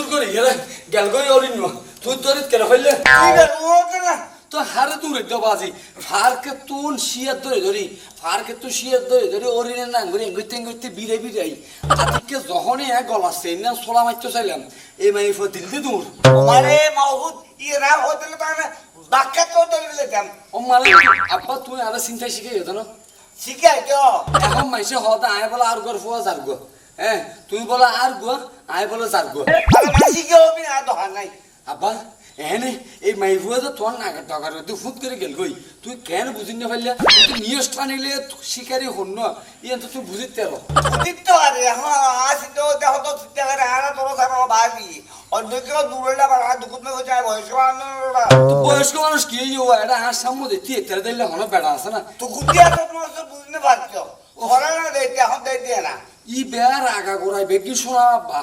সুর করে এরা গেল গই অরিন তুই তোরে কেন হইলে তো হারে দূরে দেব আজি ফারকে তোন শিয়ার ধরে ধরি ফারকে তো শিয়ার ধরে ধরি অরিনে হ্যাঁ না ঘুরে ঘুরতে ঘুরতে বিরে বিরাই তাদেরকে যখনই এক গলা সেই না সোলা মারতে চাইলাম মানে এই মাই ফো দিল দূর আমারে মাহুদ ইরা হোটেল মানে বাক্কা তো ধরে দিলাম ও মানে আব্বা তুই আরে চিন্তা শিখে গেছ না? শিখে তো এখন মাইসে হদা আয় বলা আর গর ফুয়া যার গো হ্যাঁ তুই বলা আর গো আয় বলে যার গো। আর হবি না তো হান নাই? আব্বা এনে এই মাইফুয়া তো তোর নাগা টাকার তুই ফুট করে গেল গই তুই কেন বুঝিন না পারলে তুই নিয়স টানিলে শিকারি হন না। ইয়ে তো তুই বুঝিতে রো বুঝিতো আরে এখন আসি তো দেখো তো চিন্তা করে আনা তোর সারা ভাবি অন্য কেউ দূরে না বাড়া দুকুত না যায় বয়স্ক মানুষরা বয়স্ক মানুষ কি ইয়ে এটা আর সামনে দেখতে তেরে দিলে হলো বেড়া আছে না। তো কুতিয়া তো তোমার তো বুঝতে পারছ ওরা না দেখতে এখন দেখতে না ই বেয়ার আগা গোড়াই বেগি শোনা আব্বা।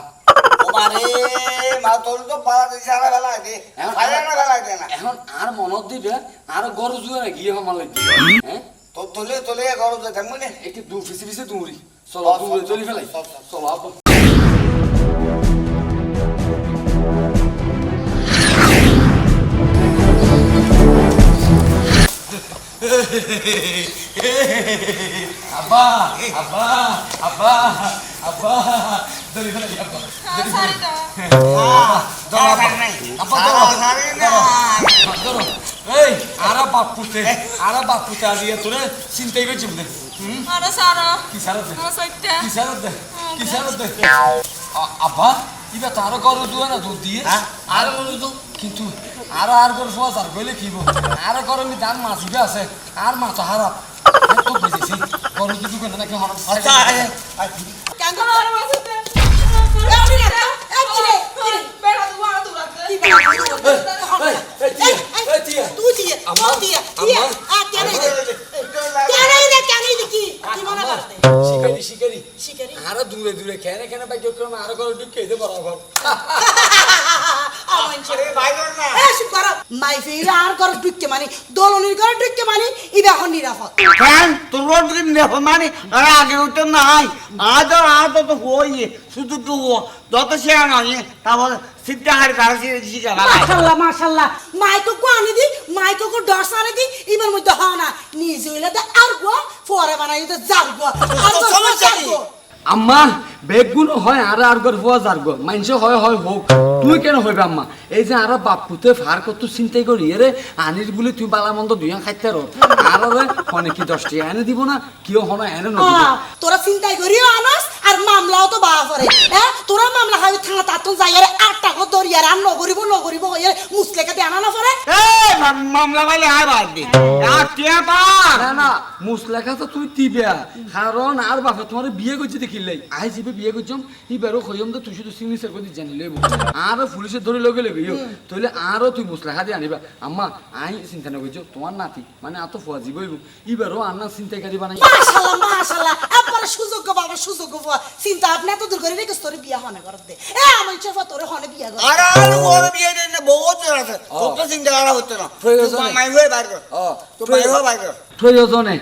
এখন আর মনত দিবে আর গরু জুয়ে না গিয়ে আমার লাগবে হ্যাঁ? তো তোলে তোলে ঘর তো থাকব না। একটু দূর ফিসে ফিসে দৌড়ি চলো দূরে চলি ফেলাই। চলো আব্বা আব্বা আব্বা। এই আরা বাপ পুতে আরা বাপ পুতে তোরে চিন্তাই করছি বুঝে হুম কি সারত দে কি সারত দে কি সারত দে আব্বা ইবা তার গরু দুয়া না দুধ দিয়ে হ্যাঁ? আর গরু দু কিন্তু আর আর গরু ফুয়া যার গইলে কিব আর গরু নি দান মাছ ইবা আছে আর মাছ হারাপ তো বুঝেছি গরু দুধ কেন নাকি হরম আচ্ছা আর দূরে দূরে কেন কেন বাই কেউ আর গরু ঢুকে দে বরাবর মাই ফেইলে আর কর ঢুককে মানে দলনির করে ঢুককে মানে ইবা এখন নিরাপদ। ফ্যান তোর দেখো মানে? আরে আগে তো নাই। আজ আজ তো হই শুধু তো যত সে নয় তারপর সিদ্ধা হারি তারা শিখা মাশাআল্লাহ মাশাআল্লাহ মাইকো কো আনি দি মাইকো কো ডস আনি দি ইবার মধ্যে হ না। নিজে হইলে তো আর গো পরে বানাই তো যার গো আর তো সমস্যা কি? আম্মা, বেগুন হয় আর আর গর হওয়া যার গো। মাইনছে হয় হয় হোক। তুই কেন হইবে আম্মা? এই যে আর বাপ পুতে ফার কত চিন্তাই করি রে আনির বলে তুই বালা মন্দ দুইয়া খাইতে রো। আর রে হনে কি দশটি, এনে দিব না? কিও হনা, এনে না তোরা চিন্তাই করিও আনাস, আর মামলাও তো বাবা করে হ্যাঁ তোরা মামলা খাবি থানা তাতন যাইয়ারে আট দরিয়ার আর নগরিব নগরিব হইয়ারে মুসলেকে দে আনা না পরে? এই মামলা মাইলে আর বাদ দি আর টিয়া পা না না মুসলেখা তো তুই দিবে কারণ আর বাপে তোমার বিয়ে করছি দেখিলে। আই যাবে বিয়ে করছম ইবারও খইম তো তুই শুধু সিগনেচার করে জানি লইব। আর পুলিশে ধরে লগে লগে ইয়ো তাহলে আরও তুই মুসলেখা দিয়ে আনিবা আম্মা আই চিন্তা না করছ তোমার নাতি মানে এত ফুয়া জীবইব ইবারও আর না চিন্তাই করিবা নাই। মাশাআল্লাহ মাশাআল্লাহ। একবারে সুযোগ গো বাবা সুযোগ গো বাবা। চিন্তা আপনি এত দূর করে রেখে তোরে বিয়া হনে করত দে এ আমার ইচ্ছা তোরে হনে বিয়া কর আর আর ওর বিয়ে দেন বহুত আছে। কত চিন্তা করা হচ্ছে না। প্রয়োজন। মাই হয়ে বাইর কর। ও, তো মাই হয়ে বাইর কর। প্রয়োজনে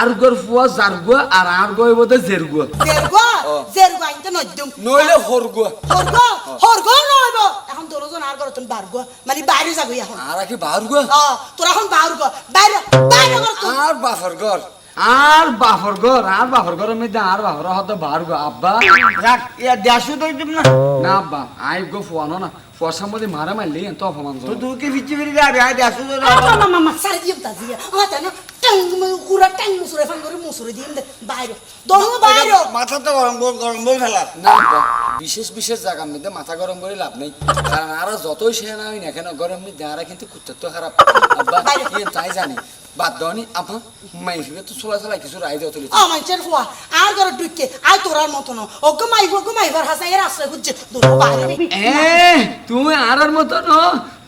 আর গর ফুয়া যার গো আর আর গই বোধে জের গো জের গো জের গো আইতে নদ্যম নইলে হর গো হর গো হর গো নইব এখন তোর জন আর করতন বার গো মানে বাইরে যাবি এখন। আর কি বার গো আ তোরা এখন বার গো বাইরে বাইরে করতন আর বাফর ঘর আর বাফর ঘর আর বাফর ঘরের মধ্যে আর বাফর হতো বার গো আব্বা ইয়া দেশু তো দিম না। না আব্বা আই গো ফুয়ানো না। মধ্যে মারা মারলি এত অপমান তো তুই কি ফিচি ফিরি যাবি? আই দেশু তো মামা মামা সারে দিম তা দিয়া। আ তা না টাং কুরা টাং মুসুরে ফান করে মুসুরে দিম দে বাইরে। দহ বাইরে। মাথা তো গরম গরম বল ফেলা না আব্বা বিশেষ বিশেষ জায়গার মধ্যে মাথা গরম করে লাভ নেই। কারণ আর যতই সে না হই না কেন গরম মধ্যে আর কিন্তু কুত্তার তো খারাপ। আব্বা ইয়ে তাই জানি। বাদ দনি আপা। মাই ফিরে তো সোলা সোলা কিছু রাই দেওয়া তুলি আমার চের ফুয়া আর ঘর ঢুকে আই তোরার মতো না ওকে গো ওকে মাইবার হাসা এর আশ্রয় খুঁজছে দূর বাইরে এ তুমি আরার মতো ন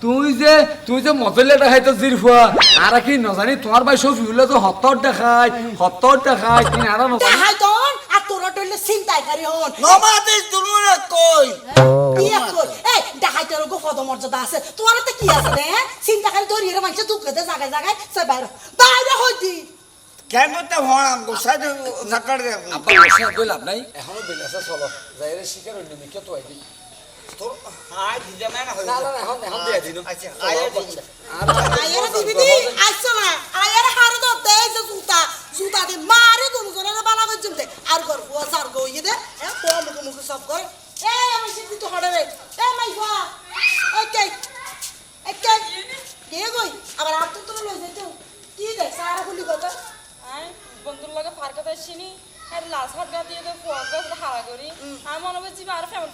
তুই যে তুই যে মজলে দেখাই তো জিরফুয়া আর কি নজানি তোমার ভাই সব ফিউলে তো হত্তর দেখায় হত্তর দেখায় তুমি আর নজানি দেখাই তন আর তোরা টইলে চিন্তাই করি হন নমাতে তুমি কই কি কর এই দেখাই তোর গো পদ মর্যাদা আছে তোমার তো কি আছে রে হ্যাঁ? চিন্তা করে ধরি রে মানুষ দুঃখ দে জায়গায় জায়গায় সে বাইরে বাইরে হইতি কেন তো হলাম গোসাই ধাক্কা দে আব্বা বসে কই নাই এখনও বেলাসা চলো যাইরে শিকার হইল মিকে তো আইদি তোর আই দিতে না হই না না এখন এখন দিয়া দিন আচ্ছা আয় দিন আয়ের দিবি আইছো না আয়ের হার দো যে জুতা জুতা দি মারি তুমি করে বালা গজম দে আর গর ফুয়া সার গো ইয়ে দে এ কো মুখ মুখ সব করে। এ আমি সিদ্ধি তো হড়ে রে। এ মাই ফা ওকে ওকে কে? গই আবার আর তো তোর লই যাইতো কি দে সারা খুলি কথা আই বন্ধুর লগে ফারকাতে আসিনি। আর লাশ হাত গা দিয়ে দেয় ফোয়ার হারা করি। আমি মনে করছি আর ফ্যামিলি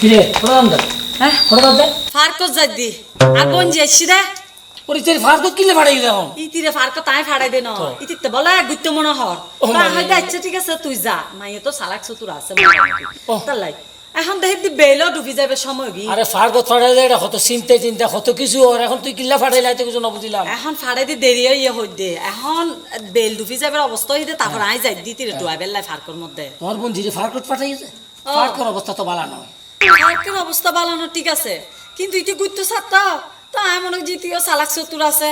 কিরে প্রধান দা হ্যাঁ? প্রধান দা ফারকত যাদি কিলে ফাড়াই এখন? ইতিরে ফারকত তাই ফাড়াই দে ন ইতিতে বলে গুত্ত মনে হর তা। আচ্ছা ঠিক আছে তুই যা। মাইয়ে তো সালাক চতুর আছে। মোটামুটি তার লাই এখন দেখি দি বেলো ডুবি যাবে সময় গি আরে ফার্ক ফাড়াই যায় কত চিন্তা চিন্তা কত কিছু আর এখন তুই কিল্লা ফাড়াই লাইতে কিছু নবুঝিলাম। এখন ফাড়াই দি দেরি হইয়া হই দে। এখন বেল ডুবি যাবে অবস্থা হই দে তারপর আই যাই দি তিরে ডুয়া বেল্লাই ফারকর মধ্যে। তোমার বোন জিরে ফার্ক ফাটাইছে ও। ফার্কের অবস্থা তো ভালো নয়। ফারকের অবস্থা বালানো ঠিক আছে। কিন্তু ইতি গুত্ত সাতটা তা। আমি মনে জিতিও সালাক চতুর আছে।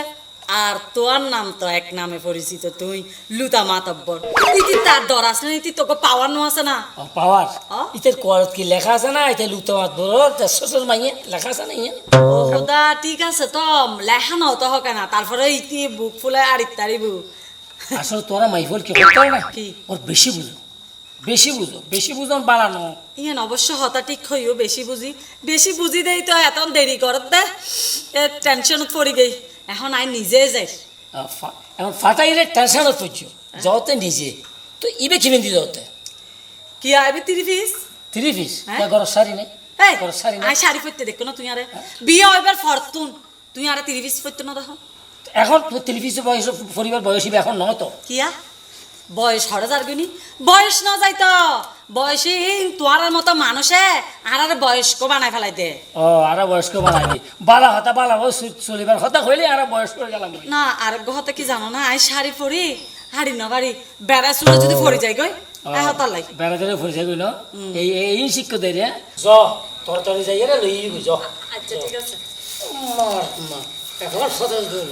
আর তোর নাম তো এক নামে পরিচিত তুই লুতা মাতব্বর। ইতি তার ডর আছে না ইতি তোকে পাওয়ার নো আছে না? পাওয়ার? ইতের কলত কি লেখা আছে না? এটা লুতে মাত বড় শ্বশুর মাইয়ে লেখা আছে না ইয়ে? ও খোদা ঠিক আছে তো লেখা নাও তো হকে না তারপরে ইতি বুক ফুলে আর ইত্যাদি বুক আসলে তোরা মাইফল কি করতে না? কি? ওর বেশি বুঝো বেশি বুঝো বেশি বুঝন বাড়ানো ইয়েন অবশ্য হতা ঠিক হইও বেশি বুঝি বেশি বুঝি দেই তো এত দেরি করত দে এ টেনশনত পড়ি গই। এখন আই নিজে যাই এখন ফাটাইলে টেনশনত পড়ছো। যাওতে নিজে। তো ইবে কিনে দি যাওতে? কি আইবি তিরি পিস থ্রি পিস হ্যাঁ? ঘর শাড়ি নেই ঘর শাড়ি নেই শাড়ি পরতে দেখো না তুই আরে। বিয়ে হইবার ফরতুন। তুই আরে তিরি পিস পরতে না দেখো। এখন তো টেলিভিশন বয়স পরিবার বয়স এখন নয় তো। কিয়া বয়স হরে যারগুনি বয়স না যাই তো বয়সে তোমার মতো মানুষে আর আর বয়স্ক বানাই ফেলাই দে। ও আর বয়স্ক বানাই দি। বালা হতা বালা বয়স চলিবার হতা হইলে আর বয়স করে গেলাম। না আর গহতে কি জানো না আই শাড়ি পরি হাড়ি না বাড়ি বেড়া চুলে যদি পরি যায় গই এ হতার লাই বেড়াতে ফুরিছে গই ন? এই এই শিক্ষ দেয় রে। জ তোর তোর যাই রে লই গই জ আচ্ছা ঠিক আছে। মার মা এখন সদল গইল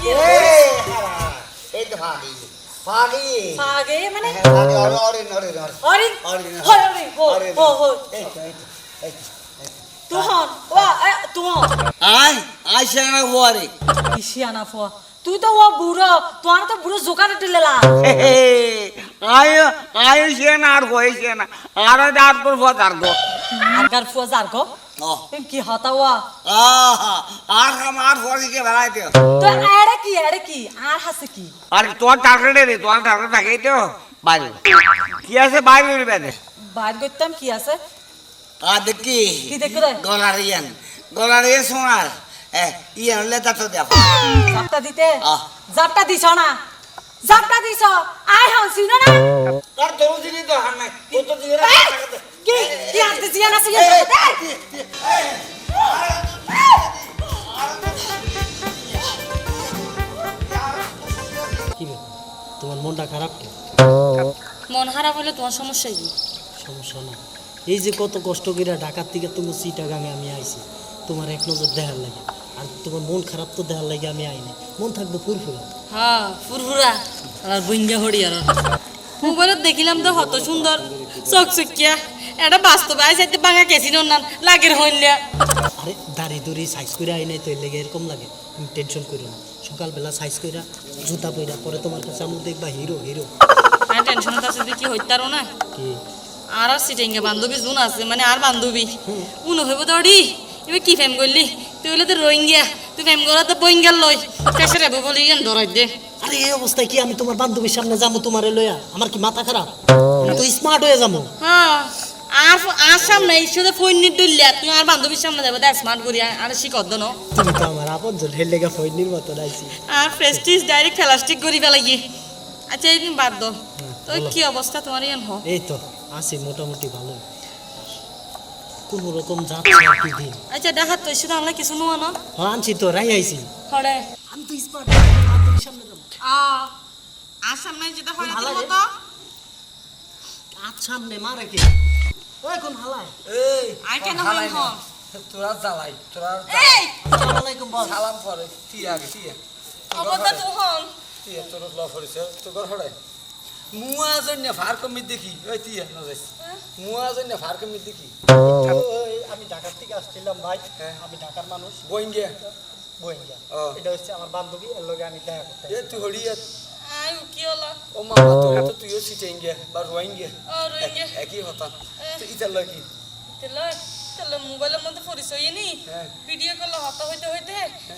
এই হারা এই তো ফাড়ি ফাড়ি আগে মানে ফাড়ি অরে অরে অরে অরে অরে অরে হো হো হো এই তো এই তো তুহন ওয়া তুহন আয় আয় সেনা হওয়ারে ইসিয়ানা ফো তুই তো ও বুড়ো তোমার তো বুড়ো জোকার টিলেলা আয় আয় সেনা আর হয়েছে না আর আর তোর পথ আর আগার জারগো কি হতা ওয়া আহা আর কাম আর ফরিকে বেড়াইতে তো এড়ে কি এড়ে কি? আর হাসে কি? আর তোর টার্গেটে রে তোর টার্গেট থাকে তো বাইরে কি আছে বাইরে বেদে বাইর করতাম কি আছে? আর দেখি কি দেখো রে গলার ইয়ান। গলার ইয়ে শোনার এ ইয়ান হলে তা তো দেখো। জাপটা দিতে। জাপটা দিছ না? জাপটা দিছ? আই হাসি না? না আর তোর দিনই তো হার নাই। তো দিকে এই, কি কি আনতে জিয়ানা সিয়া কি রে? তোমার মনটা খারাপ কেন? মন খারাপ হলে তোমার সমস্যা কি? সমস্যা না। এই যে কত কষ্ট করে ঢাকার থেকে তুমি চিটাগাঙে আমি আইছি তোমার এক নজর দেখার লাগে। আর তোমার মন খারাপ তো দেখার লাগে আমি আইনি মন থাকবে ফুরফুরা। হ্যাঁ ফুরফুরা। আর বুঞ্জা হড়ি আর মোবাইলত দেখিলাম তো হত সুন্দর। চকচকিয়া। এটা বাস্তবে আই যাইতে বাঙা কেসিন না লাগের হইলিয়া। আরে দাড়ি দড়ি সাইজ করে আই নাই তো লেগে এরকম লাগে তুমি টেনশন করো না। সকালবেলা সাইজ কইরা জুতা পইরা পরে তোমার কাছে আমি দেখবা হিরো হিরো টেনশনে আছে কি হইতারো না? কি? আর আর সিটিংয়ে বান্ধবী জুন আছে মানে আর বান্ধবী। উনো হইব দড়ি এবার কি ফেম করলি? তুই হলে তো রোহিঙ্গা তুই ফেম করা তো বইঙ্গাল লই। কেসে রেবো বলি ইয়ান ধরাই দে। আরে এই অবস্থায় কি আমি তোমার বান্ধবীর সামনে যাব তোমারে লইয়া? আমার কি মাথা খারাপ? আমি তো স্মার্ট হয়ে যাব। হ্যাঁ। আর আর সামনে ঈশ্বরে ফোন নিয়ে ডুললে তুই আর বান্ধবীর সামনে যাবে দেখ স্মার্ট করি আর শিকর দন। তুমি তো আমার আপন জন হেলে গা ফইনির মতো রাইছি আর প্রেস্টিজ ডাইরেক্ট প্লাস্টিক করি ফেলাই আচ্ছা এই দিন বাদ দাও তো কি অবস্থা তোমার ইয়ান হ? এই তো আছি মোটামুটি ভালো। কোন রকম আর কি দিন আচ্ছা দেখা তো শুধু আমরা কিছু নোয়া না? হ্যাঁ আনছি তো রাই আইছি। হরে। আমি তো স্মার্ট বান্ধবীর সামনে যাব। আ আর সামনে যেটা হয় ভালো তোর রে। সামনে মারে কে? ওই কোন হালায়? এই আর কেন হালাই হইল না। তোরা জ্বালাই তোরা এই! আসসালামু আলাইকুম বস সালাম পরে তুই আগে আগে। অবদা তুই হন তুই তোর ল পরিছে তোর ঘর হড়াই মুয়া জন্য ফার কমি দেখি। ওই তুই ন যাইস। মুয়া জন্য ফার কমি দেখি। আমি ঢাকার থেকে আসছিলাম ভাই। হ্যাঁ। আমি ঢাকার মানুষ। বইঙ্গে বইঙ্গা ও। এটা হচ্ছে আমার বান্ধবী এর লগে আমি দেখা করতে এ তুই হড়ি এ, আই কি হলো ও মামা তোর তো তুইও সিটেঙ্গে বা রোয়াঙ্গে ও রোহিঙ্গা একই হতা তুই ইতার লাগি তেলে তেলে মোবাইলের মধ্যে পরিচয় নি। ভিডিও কল হতা হইতে হইতে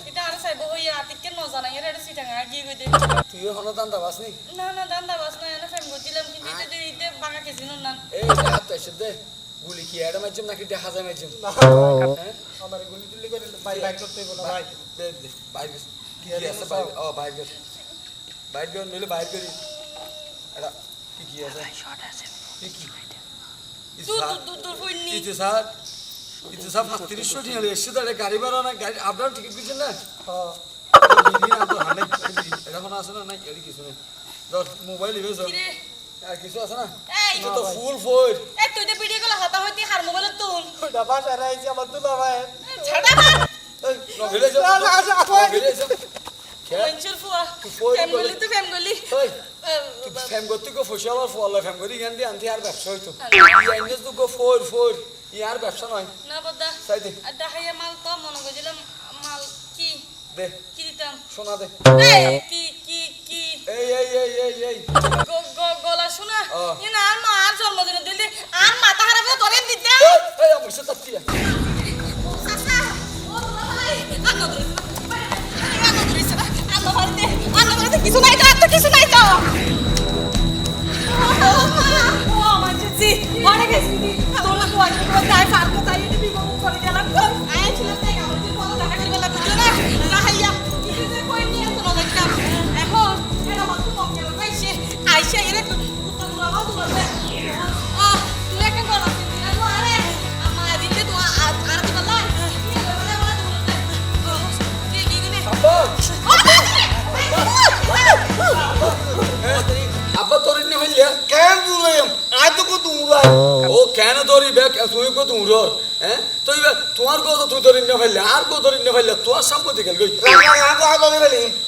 এটা আর চাইব হই আতিকে নজানা এর এটা সিটাঙ্গা গিয়ে হইতে তুইও হন দান্দা বাসনি না না দান্দা বাস না এনে ফেম করছিলাম কিন্তু এটা যে ইতে বাঙা কেছিল না এই হাত এসে দে গুলি কি এডা মাঝম নাকি যায় মাঝম হ্যাঁ আমার গুলি টুলি করে ভাই বাইক করতে না ভাই দে দে বাইরে কি আছে বাইরে ও গেল বাইরে গেল নইলে বাইরে করি। এটা কি কি আছে? কি কি? তিরিশশো ঠিক আছে এসে দাঁড়ে গাড়ি ভাড়া না গাড়ি আপনার টিকিট দিচ্ছেন না? এটা কোনো আছে না? নাই কিছু নেই। ধর মোবাইল ইভেস কিরে? আর কিছু আছে না? এই! এটা তো ফুল ফোর এই তুই তো ভিডিও হতা হইতে হার মোবাইলের তুন ওটা বাসা আমার ভাই ছাড়া না, না, না, আপন। নভেলে যাও খেয়ে মঞ্চুর ফুয়া তুই ফোন ফেম করলি। গলি। তো ফেম গলি ফ্যাম করতে গো ফসে ফল ফ্যাম করি জ্ঞান দিয়ে আনতে আর ব্যবসা হইতো। ইয়াইনে তো গো ফোর ফোর ইয়ার ব্যবসা নয়। না বদা তাই দে আর মাল তো মনে মাল কি? দে। কি দিতাম? শোনা দে। কি কি কি? এই এই এই গলা শোনা। ই না আর মা আর জন্মদিনে দিলি আর মাথা খারাপ হয়ে ধরে দিতে। এই, আমার সাথে তাত্তি কিছু নাই তো আর তো কিছু নাই তো অনেক ও কেন ধরি বে? তুই কো রর হ্যাঁ তুই তোমার কো তুই ধরি ইন্নে ফেললে আর কো ধরি ইন্নে ফেললে তোর সম্পত্তি গেল গই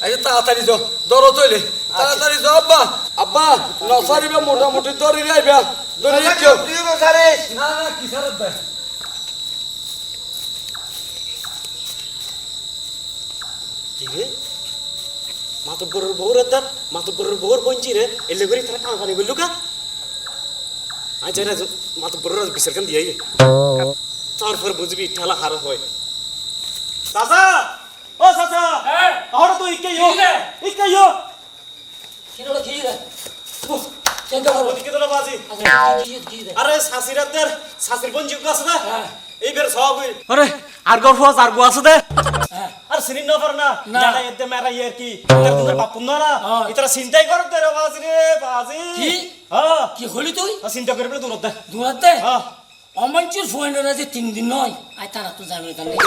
আচ্ছা তাড়াতাড়ি যাও ধরো তৈলে তাড়াতাড়ি যাও আব্বা। আব্বা নসারি বে মোটামুটি ধরি রাইবে ধরি কেউ সারে না না কি সারত রে? মাতব্বরের বউর মাতব্বরের বউর বঞ্চি রে এলে করে তারা কাঁকানি বললু কা আজ রে মাতব্বরের বিচার কান দিয়ে তারপর বুঝবি ঠেলা হার হয়। চাচা ও চাচা! ahora তো ইকে ইয়ো। ইকে ইয়ো। কিরলো কি রে কেন করো। তো কি রে আরে শাসিরাদের শাসির বঞ্জি আছে না? এইবার সব আরে আর গল্প আর গো আছে দে। আর সিনি না পার না। না। জানা এতে মেরা ইয়ার কি। তার তোমার না না হ্যাঁ। চিন্তাই করত রে বাজি রে বাজি। কি? হ্যাঁ। কি হলি তুই? আর চিন্তা করে বলে দূর দে দূরাতে হ্যাঁ। অমঞ্চুর ফোনের যে তিন দিন নয়? আই তারা তো জানো এটা নেই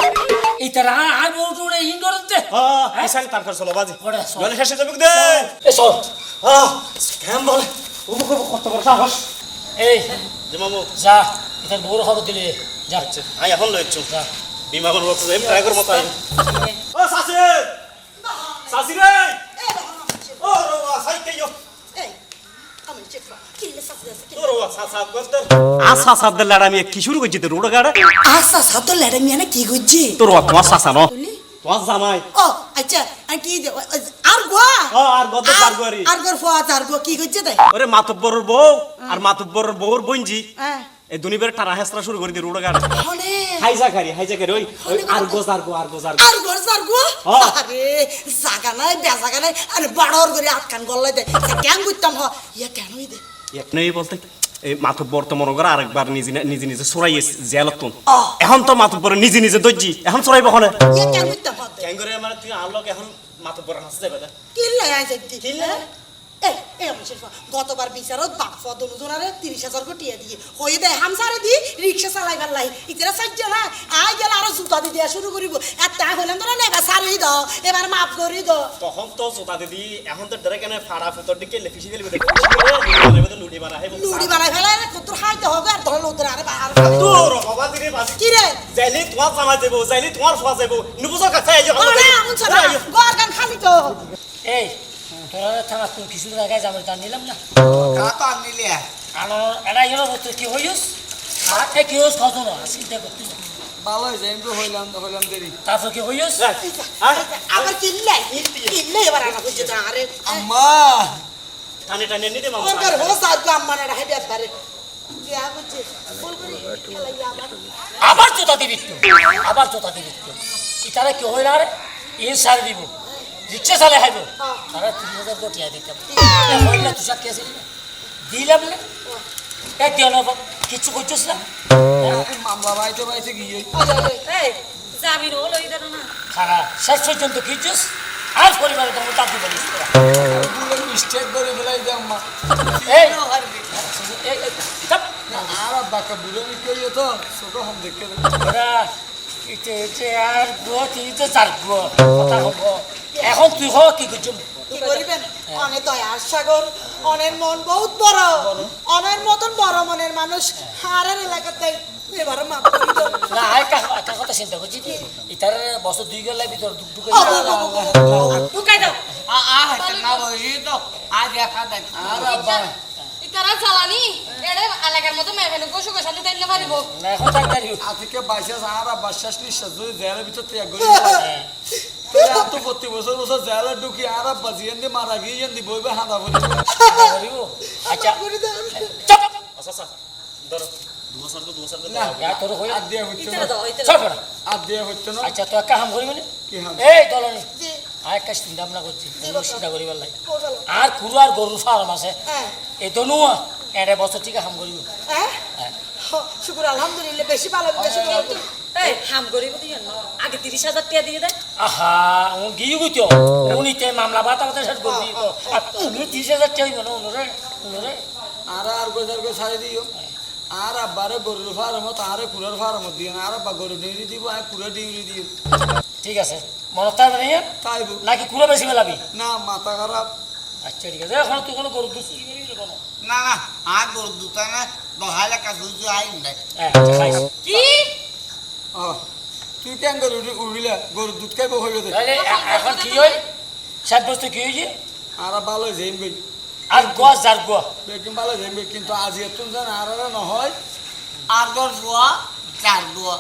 এই তারা আর রে ইন্ডোরতে হ্যাঁ আইসাল তার কাছে চলো বাজি। বলে শেষে যাবে দে? এ সর হ্যাঁ। কেমন বলে। ও কত বড় সাহস। এই যে মামু। যা এটার বউর খবর দিলে। যা। আই এখন লইছো বিমা কোন বলতে যাই ট্রাই কর মত আই ও সাসি সাসি রে ও রোয়া সাই কে ইয়ো এই আমি চেক কিলে সাথে আছে ও রোয়া সা সা করতে আসা সা দে কি শুরু করছি রোড গাড়া আচ্ছা সাথে লেডা মিয়ানে কি গজ্জি তোর তোমার সাসা ন তোমার জামাই। ও আচ্ছা আর কি আর গোয়া? ও, আর গদ্দ চার গোয়ারি। আর গোর ফোয়া চার গো কি করছে তাই? ওরে মাতব্বরের বউ আর মাতব্বরের বউর বঞ্জি হ্যাঁ। এই দুনিবের টানা হেসরা শুরু করে দিয়ে রোড গাড়ি হাইজা খারি হাইজা খারি ওই আর গোজ আর গো আর গোজ আর। আর গোর চার গো। আরে জাগা নাই বেজাগা নাই। আরে বাড়র করে আটকান গল্লাই দে। কেন করতাম হ? ইয়া কেনই দে এক নেই বলতে এই মাথব্বর তো মনে করে আরেকবার নিজে নিজে নিজে সরাই জেলত তুন। এখন তো মাথব্বর নিজে নিজে দজ্জি এখন সরাই বখনে করে মানে তুই আলোক এখন মাথব্বর হাসতে পারে কিল্লা আইছে দি কিল্লাই? এই এই আমি শেষ। গতবার বিচারত বাপ ফদন জনারে তিরিশ হাজার কোটিয়া দিয়ে। হয়ে দেয় হামসারে দি রিক্সা চালাইবার লাই। ইতারা সাজ্য না আই গেলে আরও জুতা দি দিয়া শুরু করিব। আর তা হইলাম তোরা নেবা সারি দ এবার মাফ করি দ। তখন তো জোতা দিদি এখন তো ডরে কেন ফাড়া ফুতর দিকে লেফিসি গেলি লুডি হেব লুড়ি বানাই ফেলাই রে কত খাইতে হবে আর ধরে লোদের আরে আর তোর বাবা দিরে বাজি। কি রে? যাইলি তোমার জামা দেব যাইলি তোমার ফোয়া যাইব নুবুজো কাছে আইজো ওরে উনছ না গর গান খালি তো। এই তোরা থানা তুই কিছু জায়গায় যাবে তা নিলাম না কাতো আনিলে আর এটা বস্তু কি হইস আর এ কি হইস কত না চিন্তা করতে না। ভালো হয়েছে আমি তো হইলাম হইলাম দেরি তারপর কি হইস আবার এবার আনা আরে আম্মা টানে টানে নিতে মামা ওর আম্মা না জোতা দিবি আবার জোতা দিবি তুই কি হইল আরে ইন সার দিব রিক্সা চালে খাইব তারা তিরিশ হাজার কোটি দিতাম হইলে তুই সাথে আসিল দিলাম না এক দিও না কিছু করছিস না? মামলা বাইতে বাইতে গিয়ে। এই জামিন হলো ইদার না। খারাপ শেষ পর্যন্ত কিছিস আর পরিবারে তোমার চাকরি তোরা মিস্টেক করে ফেলাই দে আম্মা। এই। এই, এই। আর আব্বাকে বুড়ো নি কই তো ছোট হম দেখে ইতে ইতে আর গুয়া তুই তো চার গুয়া। কথা হব এখন তুই হ কি করছিস? কি করিবেন? অনেক দয়ার সাগর অনের মন বহুত বড়। অনের মতন বড় মনের মানুষ হারের এলাকাতে। এবার মাপ না আর একটা একটা কথা চিন্তা করছি কি? ইতার বছর দুই গেলে ভিতর দুঃখ দুঃখ ঢুকাই দাও। আ আ না বলি তো আ দেখা দেখ। আর আব্বা ইতারা জ্বালানি এড়ে এলাকার মতো পারিব। না আজকে আর জেলের ভিতর ত্যাগ করি তো প্রতি বছর বছর জেলে ঢুকি আর মারা গিয়ে বইবে হাঁদা বলি। আচ্ছা। আচ্ছা আচ্ছা। ধরো আচ্ছা তো একটা হাম করিব? এই দলনি। একটা চিন্তা ভাবনা করছি চিন্তা করিবার লাগে আর কুরু আর গরুর ফার্ম আছে। হ্যাঁ। এই তো নুয়া এড়ে বছর ঠিক হাম করিব। হ্যাঁ? হ্যাঁ। শুকুর আলহামদুলিল্লাহ বেশি ভালো বেশি ভালো। এই হাম করিব দিও না। আগে তিরিশ হাজার টাকা দিয়ে দেয় আহা ও গিয়ে গইতো উনিতে মামলা বাতা বাতা আর চাইব না উনরে উনরে আর আর গোজার গো ছাড়ি দিও। আর আব্বারে গরুর ফার্মত আরে কুড়ার ফার্মত দিও আর আব্বা গরু ডিউরি দিব আর কুড়া ডিউরি দিও। ঠিক আছে মনত থাকবে না ইয়ে? তাই নাকি কুড়ে বেশি বেলাবি না মাথা খারাপ। আচ্ছা ঠিক আছে। এখন তুই কোনো গরু দুধ চুরি করিস না কোনো? না না আ গরু দুটা না দহাইলে কাছে আইন দেখ হ্যাঁ আচ্ছা, কি? তুই কেন গরু উড়িলা গরুর গরু দুধ খাইব হইবে দে তাহলে এখন কি হই সাত বস্তু কি হয়েছে আর ভালো যাইম গই আর গোয়া যার গোয়া বেকিম ভালো যাইম কিন্তু আজ এত জান আর নহয় আর গোয়া যার গোয়া